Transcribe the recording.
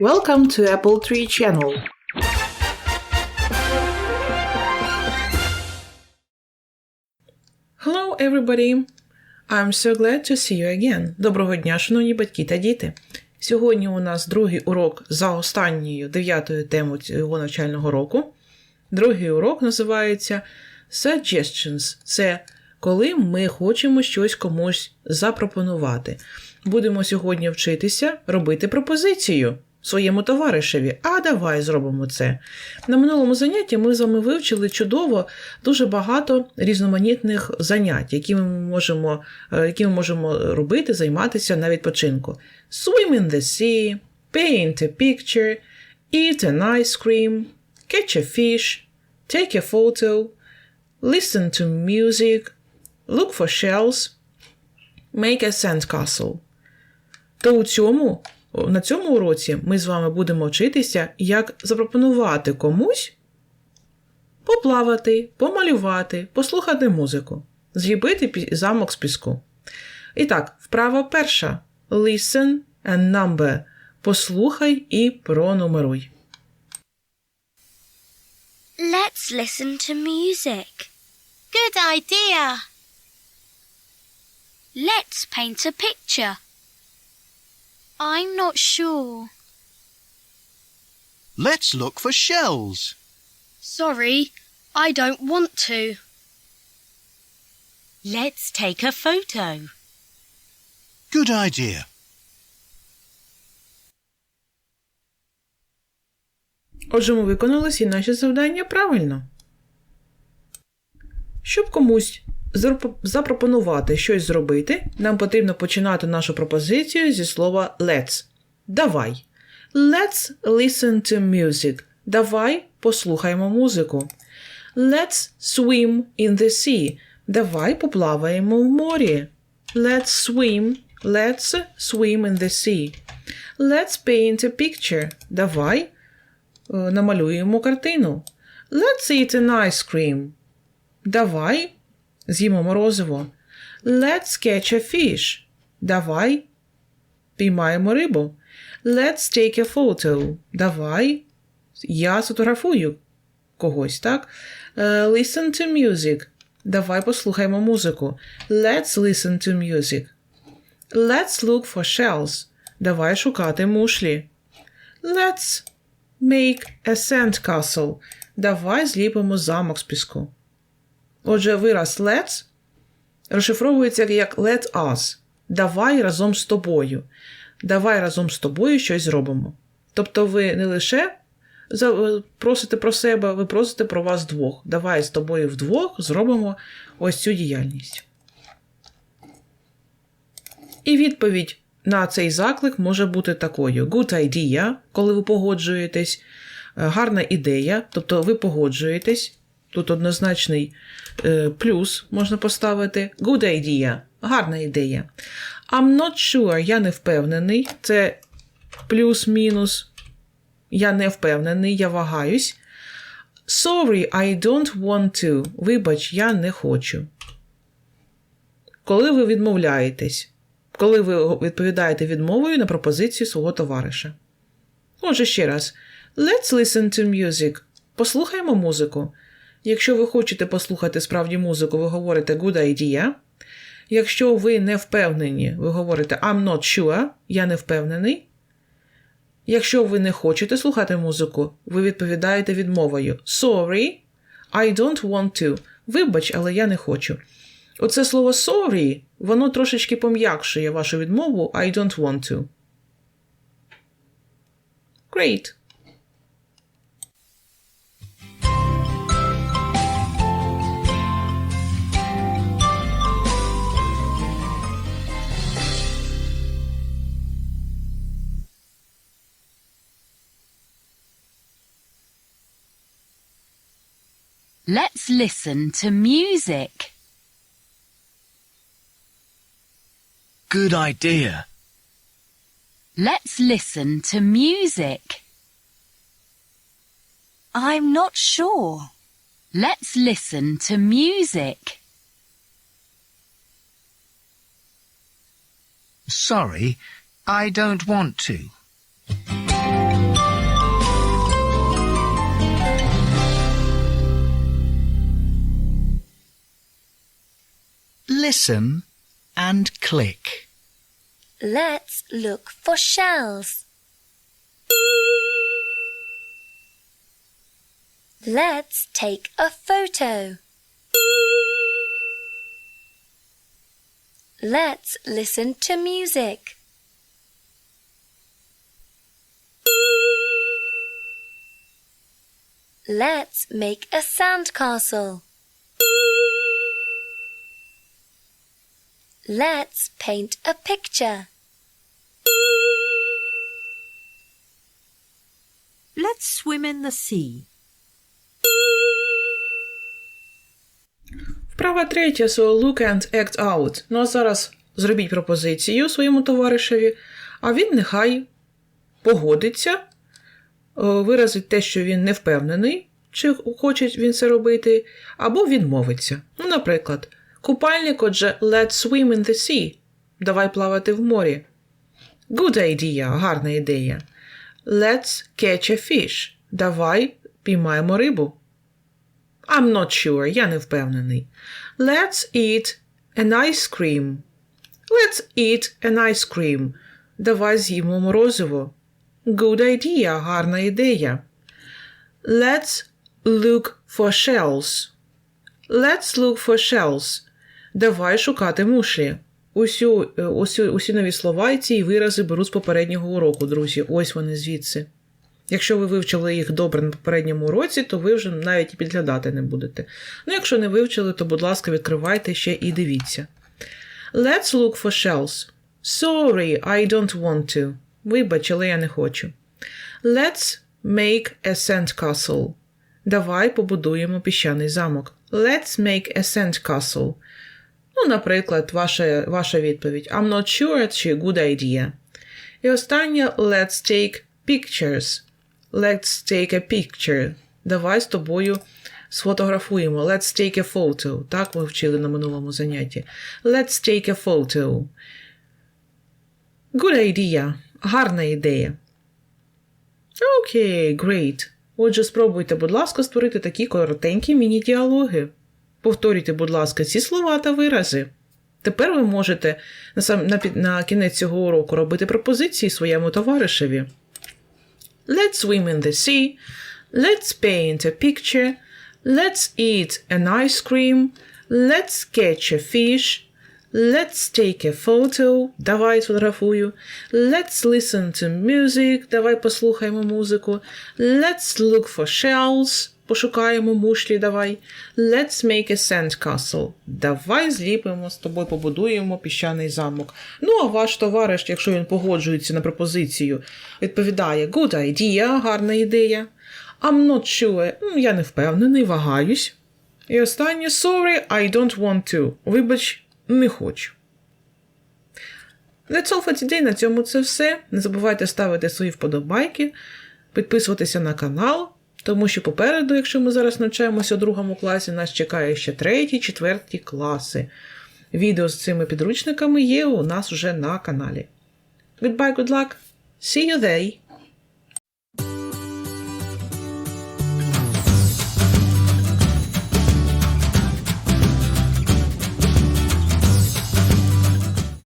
Welcome to Apple Tree Channel. Hello, everybody! I'm so glad to see you again. Доброго дня, шановні батьки та діти. Сьогодні у нас другий урок за останньою дев'ятою темою цього навчального року. Другий урок називається Suggestions. Це коли ми хочемо щось комусь запропонувати. Будемо сьогодні вчитися робити пропозицію своєму товаришеві. А давай зробимо це. На минулому занятті ми з вами вивчили чудово дуже багато різноманітних занять, які ми можемо, е, які ми можемо робити, займатися на відпочинку. Swim in the sea, paint a picture, eat an ice cream, catch a fish, take a photo, listen to music, look for shells, make a sandcastle. То у цьому, на цьому уроці ми з вами будемо вчитися, як запропонувати комусь поплавати, помалювати, послухати музику, пі- замок з піску. І так, вправа перша. Listen and number. Послухай і пронумеруй. Let's listen to music. Good idea. Let's paint a picture. I'm not sure. Let's look for shells. Sorry, I don't want to. Let's take a photo. Good idea. Отже, ми виконали всі наші завдання правильно. Щоб комусь запро- запропонувати щось зробити, нам потрібно починати нашу пропозицію зі слова let's. Давай. Let's listen to music. Давай послухаємо музику. Let's swim in the sea. Давай поплаваємо в морі. Let's swim. Let's swim in the sea. Let's paint a picture. Давай е, намалюємо картину. Let's eat an ice cream. Давай з'їмо морозиво. Let's catch a fish. Давай піймаємо рибу. Let's take a photo. Давай я сфотографую когось, так? Е, listen to music. Давай послухаємо музику. Let's listen to music. Let's look for shells. Давай шукати мушлі. Let's make a sandcastle. Давай зліпимо замок з піску. Отже, вираз let's розшифровується як let us. Давай разом з тобою. Давай разом з тобою щось зробимо. Тобто ви не лише просите про себе, ви просите про вас двох. Давай з тобою вдвох зробимо ось цю діяльність. І відповідь на цей заклик може бути такою: good idea, коли ви погоджуєтесь, е, гарна ідея, тобто ви погоджуєтесь. Тут однозначний е, плюс можна поставити. Good idea, гарна ідея. I'm not sure, я не впевнений. Це плюс-мінус. Я не впевнений, я вагаюсь. Sorry, I don't want to. Вибач, я не хочу. Коли ви відмовляєтесь, коли ви відповідаєте відмовою на пропозицію свого товариша. Отже, ще раз. Let's listen to music. Послухаємо музику. Якщо ви хочете послухати справді музику, ви говорите good idea. Якщо ви не впевнені, ви говорите I'm not sure, я не впевнений. Якщо ви не хочете слухати музику, ви відповідаєте відмовою Sorry, I don't want to. Вибач, але я не хочу. Оце слово sorry, воно трошечки пом'якшує вашу відмову I don't want to. Great. Let's listen to music. Good idea. Let's listen to music. I'm not sure. Let's listen to music. Sorry, I don't want to. Listen and click. Let's look for shells. Let's take a photo. Let's listen to music. Let's make a sandcastle. Let's paint a picture. Let's swim in the sea. Вправа третя, so look and act out. Ну а зараз зробіть пропозицію своєму товаришеві, а він нехай погодиться, е, виразить те, що він не впевнений, чи хоче він це робити, або відмовиться. Ну, наприклад, купальник, отже, let's swim in the sea. Давай плавати в морі. Good idea, гарна ідея. Let's catch a fish. Давай піймаємо рибу. I'm not sure, я не впевнений. Let's eat an ice cream. Let's eat an ice cream. Давай з'їмо морозиво. Good idea, гарна ідея. Let's look for shells. Let's look for shells. Давай шукати мушлі. Усю, е, усю, усі нові слова і ці вирази беру з попереднього уроку, друзі. Ось вони звідси. Якщо ви вивчили їх добре на попередньому уроці, то ви вже навіть і підглядати не будете. Ну, якщо не вивчили, то, будь ласка, відкривайте ще і дивіться. Let's look for shells. Sorry, I don't want to. Вибач, але я не хочу. Let's make a sandcastle. Давай побудуємо піщаний замок. Let's make a sandcastle. Ну, наприклад, ваша, ваша відповідь. I'm not sure чи good idea. І останнє let's take pictures. Let's take a picture. Давай з тобою сфотографуємо. Let's take a photo. Так ми вчили на минулому занятті. Let's take a photo. Good idea. Гарна ідея. Окей, great. Отже, спробуйте, будь ласка, створити такі коротенькі міні-діалоги. Повторюйте, будь ласка, ці слова та вирази. Тепер ви можете на, сам, на, на кінець цього уроку робити пропозиції своєму товаришеві. Let's swim in the sea. Let's paint a picture. Let's eat an ice cream. Let's catch a fish. Let's take a photo. Давай сфотографую. Let's listen to music. Давай послухаємо музику. Let's look for shells. Пошукаємо мушлі, давай. Let's make a sandcastle. Давай зліпимо з тобою, побудуємо піщаний замок. Ну, а ваш товариш, якщо він погоджується на пропозицію, відповідає Good idea, гарна ідея. I'm not sure, я не впевнений, вагаюсь. І останнє Sorry, I don't want to. Вибач, не хочу. That's all for today. На цьому це все. Не забувайте ставити свої вподобайки, підписуватися на канал, тому що попереду, якщо ми зараз навчаємося у другому класі, нас чекає ще третій, четверті класи. Відео з цими підручниками є у нас вже на каналі. Goodbye, good luck. See you there.